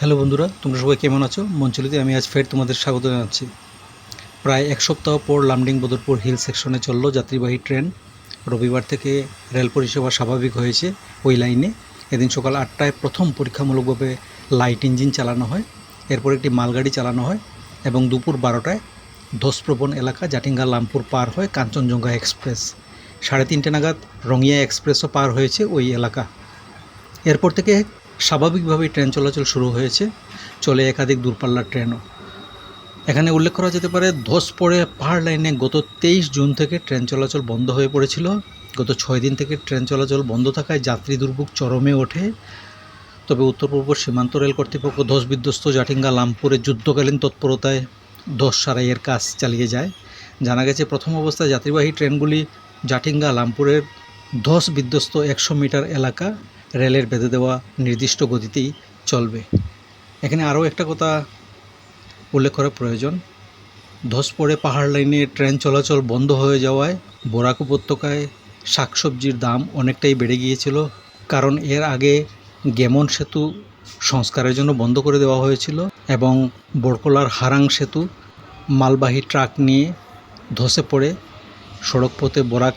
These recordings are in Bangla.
হ্যালো বন্ধুরা, তোমরা সবাই কেমন আছো? মঞ্চলিতে আমি আজ ফের তোমাদের স্বাগত জানাচ্ছি। প্রায় এক সপ্তাহ পর লামডিং বদরপুর হিল সেকশনে চলল যাত্রীবাহী ট্রেন। রবিবার থেকে রেল পরিষেবা স্বাভাবিক হয়েছে ওই লাইনে। এদিন সকাল আটটায় প্রথম পরীক্ষামূলকভাবে লাইট ইঞ্জিন চালানো হয়, এরপর একটি মালগাড়ি চালানো হয় এবং দুপুর বারোটায় ধসপ্রবণ এলাকা জাটিঙ্গা লামপুর পার হয় কাঞ্চনজঙ্ঘা এক্সপ্রেস। সাড়ে তিনটে নাগাদ রঙিয়া এক্সপ্রেসও পার হয়েছে ওই এলাকা। এরপর থেকে স্বাভাবিকভাবেই ট্রেন চলাচল শুরু হয়েছে। চলে একাধিক দূরপাল্লার ট্রেনও। এখানে উল্লেখ করা যেতে পারে ধস পড়ে পাহাড় লাইনে গত তেইশ জুন থেকে ট্রেন চলাচল বন্ধ হয়ে পড়েছিল। গত ছয় দিন থেকে ট্রেন চলাচল বন্ধ থাকায় যাত্রী দুর্ভোগ চরমে ওঠে। তবে উত্তর পূর্ব সীমান্ত রেল কর্তৃপক্ষ ধস বিধ্বস্ত জাটিঙ্গা লামপুরে যুদ্ধকালীন তৎপরতায় ধস সারাইয়ের কাজ চালিয়ে যায়। জানা গেছে, প্রথম অবস্থায় যাত্রীবাহী ট্রেনগুলি জাটিঙ্গা লামপুরের ধস বিধ্বস্ত একশো মিটার এলাকা রেলের বেঁধে দেওয়া নির্দিষ্ট গতিতেই চলবে। এখানে আরও একটা কথা উল্লেখ করা প্রয়োজন। ধস পড়ে পাহাড় লাইনে ট্রেন চলাচল বন্ধ হয়ে যাওয়ায় বরাক উপত্যকায় শাকসবজির দাম অনেকটাই বেড়ে গিয়েছিল, কারণ এর আগে গেমন সেতু সংস্কারের জন্য বন্ধ করে দেওয়া হয়েছিল এবং বড়কলার হারাং সেতু মালবাহী ট্রাক নিয়ে ধসে পড়ে। সড়কপথে বরাক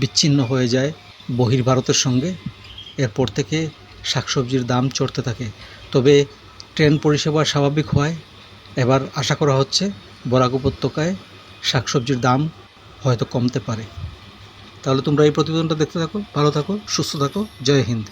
বিচ্ছিন্ন হয়ে যায় বহির্ভারতের সঙ্গে। এরপর থেকে শাকসবজির দাম চড়তে থাকে। তবে ট্রেন পরিষেবা স্বাভাবিক হয়। এবার আশা করা হচ্ছে বরাক উপত্যকায় শাকসবজির দাম হয়তো কমতে পারে। তাহলে তোমরা এই প্রতিবেদনটা দেখতে থাকো, ভালো থাকো, সুস্থ থাকো। জয় হিন্দ।